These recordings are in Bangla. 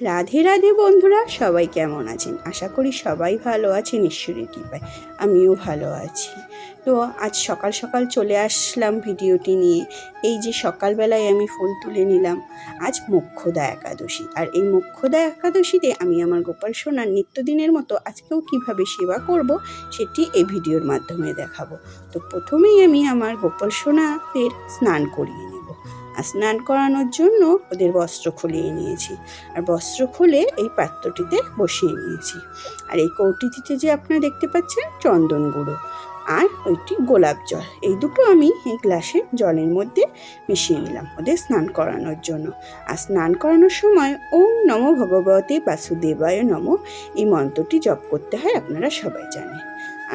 রাধে রাধে বন্ধুরা, সবাই কেমন আছেন? আশা করি সবাই ভালো আছেন, ঈশ্বরের কৃপায় আমিও ভালো আছি। তো আজ সকাল সকাল চলে আসলাম ভিডিওটি নিয়ে। এই যে সকালবেলায় আমি ফুল তুলে নিলাম, আজ মোক্ষদা একাদশী। আর এই মোক্ষদা একাদশীতে আমি আমার গোপাল সোনার নিত্যদিনের মতো আজকেও কীভাবে সেবা করব, সেটি এই ভিডিওর মাধ্যমে দেখাবো। তো প্রথমেই আমি আমার গোপাল সোনাদের স্নান করিয়ে নেব। আর স্নান করানোর জন্য ওদের বস্ত্র খুলিয়ে নিয়েছি। আর বস্ত্র খুলে এই পাত্রটিতে বসিয়ে নিয়েছি। আর এই কৌটিটিতে যে আপনারা দেখতে পাচ্ছেন চন্দন গুঁড়ো আর ওইটি গোলাপ জল। এই দুটো আমি এই গ্লাসে জলের মধ্যে মিশিয়ে নিলাম ওদের স্নান করানোর জন্য। আর স্নান করানোর সময় ওম নম ভগবতে বাসুদেবায় নম এই মন্ত্রটি জপ করতে হয় আপনারা সবাই জানেন।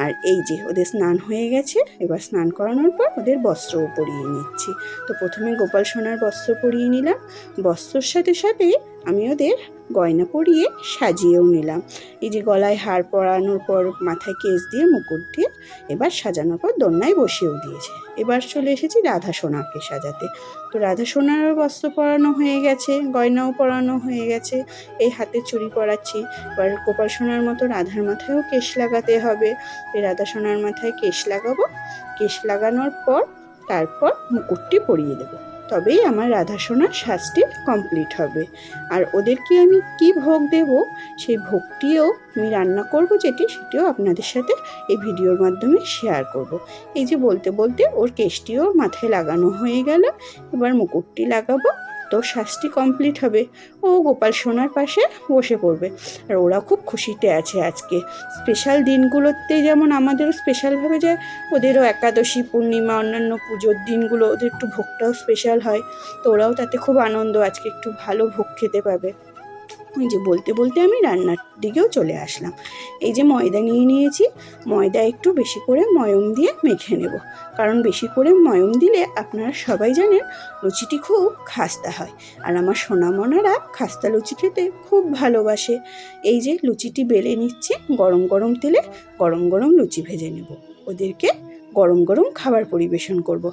আর এই যে ওদের স্নান হয়ে গেছে, এবার স্নান করানোর পর ওদের বস্ত্রও পরিয়ে নিচ্ছি। তো প্রথমে গোপাল সোনার বস্ত্র পরিয়ে নিলাম। বস্ত্রর সাথে সাথে আমি ওদের গয়না পরিয়ে সাজিয়েও নিলাম। এই যে গলায় হার পরানোর পর মাথায় কেস দিয়ে মুকুট দিয়ে এবার সাজানোর পর দোলনায় বসিয়েও দিয়েছে। এবার চলে এসেছি রাধা সোনাকে সাজাতে। তো রাধা সোনারও বস্ত্র পরানো হয়ে গেছে, গয়নাও পরানো হয়ে গেছে। এই হাতে চুরি পরাচ্ছি। এবার গোপাল সোনার মতো রাধার মাথায়ও কেশ লাগাতে হবে। রাধা সোনার মাথায় কেশ লাগাবো। কেশ লাগানোর পর তারপর মুকুটটি পরিয়ে দেবো। তবেই আমার রাধা সোনার সাজটি কমপ্লিট হবে। আর ওদেরকে আমি কি ভোগ দেব, সেই ভোগটিও আমি রান্না করব যেটি, সেটিও আপনাদের সাথে এই ভিডিওর মাধ্যমে শেয়ার করব। এই যে বলতে বলতে ওর কেশটিও মাথায় লাগানো হয়ে গেল। এবার মুকুটটি লাগাবো। তো শাস্তি কমপ্লিট হবে। ও গোপাল সোনার পাশে বসে পড়বে। আর ওরা খুব খুশিতে আছে আজকে। স্পেশাল দিনগুলোতে যেমন আমাদেরও স্পেশালভাবে যায়, ওদেরও একাদশী পূর্ণিমা, অন্যান্য পুজোর দিনগুলো ওদের একটু ভোগটাও স্পেশাল হয়। তো ওরাও তাতে খুব আনন্দ, আজকে একটু ভালো ভোগ খেতে পাবে। ওই যে বলতে বলতে আমি রান্নার দিকেও চলে আসলাম। এই যে ময়দা নিয়ে নিয়েছি, ময়দা একটু বেশি করে ময়ম দিয়ে মেখে নেব। কারণ বেশি করে ময়ম দিলে আপনারা সবাই জানেন লুচিটি খুব খাস্তা হয়। আর আমার সোনামনারা খাস্তা লুচি খেতে খুব ভালোবাসে। এই যে লুচিটি বেলে নিচ্ছি, গরম গরম তেলে গরম গরম লুচি ভেজে নেব। ওদেরকে গরম গরম খাবার পরিবেশন করব।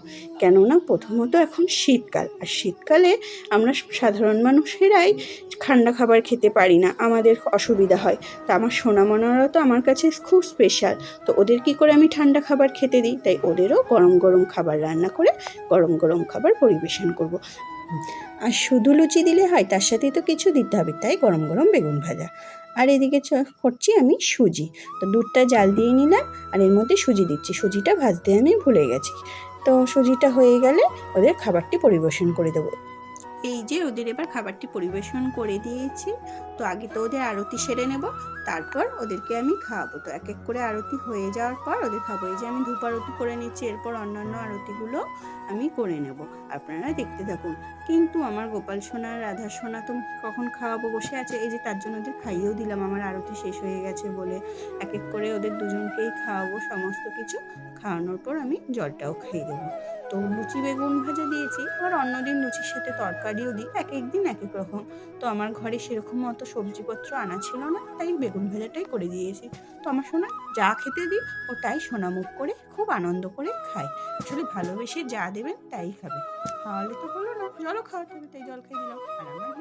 কেননা প্রথমত এখন শীতকাল, আর শীতকালে আমরা সাধারণ মানুষেরাই ঠান্ডা খাবার খেতে পারি না, আমাদের অসুবিধা হয় তা আমার সোনা সোনামনারা তো আমার কাছে খুব স্পেশাল তো ওদের কি করে আমি ঠান্ডা খাবার খেতে দিই তাই ওদেরও গরম গরম খাবার রান্না করে গরম গরম খাবার পরিবেশন করব। আর শুধু লুচি দিলে হয়, তার সাথে তো কিছু দিতে হবে, তাই গরম গরম বেগুন ভাজা আর এদিকে করছি আমি সুজি। তো দুধটা জাল দিয়ে নিলাম আর এর মধ্যে সুজি দিচ্ছি। সুজিটা ভাজতে আমি ভুলে গেছি। তো সুজিটা হয়ে গেলে ওদের খাবারটি পরিবেশন করে দেবো। এই যে ওদের এবার খাবারটি পরিবেশন করে দিয়েছি, তো আগে তো ওদের আরতি সেরে নেব, তারপর ওদেরকে আমি খাওয়াবো। তো এক এক করে আরতি হয়ে যাওয়ার পর ওদের খাব। এই যে আমি ধূপ আরতি করে নিচ্ছি, এরপর অন্যান্য আরতিগুলো আমি করে নেব। আপনারা দেখতে থাকুন। কিন্তু আমার গোপাল সোনা রাধা সোনা তো কখন খাওয়াবো? বসে আছে। এই যে তার জন্য ওদের খাইয়েও দিলাম। আমার আরতি শেষ হয়ে গেছে বলে এক এক করে ওদের দুজনকেই খাওয়াবো। সমস্ত কিছু খাওয়ানোর পর আমি জলটাও খাইয়ে দেবো তো লুচি বেগুন ভাজা দিয়েছি। আবার অন্যদিন লুচির সাথে তরকারিও দিই, এক এক দিন এক এক রকম। তো আমার ঘরে সেরকম অতো সবজিপত্র আনা ছিল না, তাই বেগুন ভাজাটাই করে দিয়েছি। তো আমার সোনা যা খেতে দিই, ও তাই সোনামুখ করে খুব আনন্দ করে খায়। আসলে ভালোবেসে যা দেবেন তাই খাবে। খাওয়ালে তো হলো না। জলও খাওয়াতে হবে তাই জল খেয়ে দিলাম আর আমার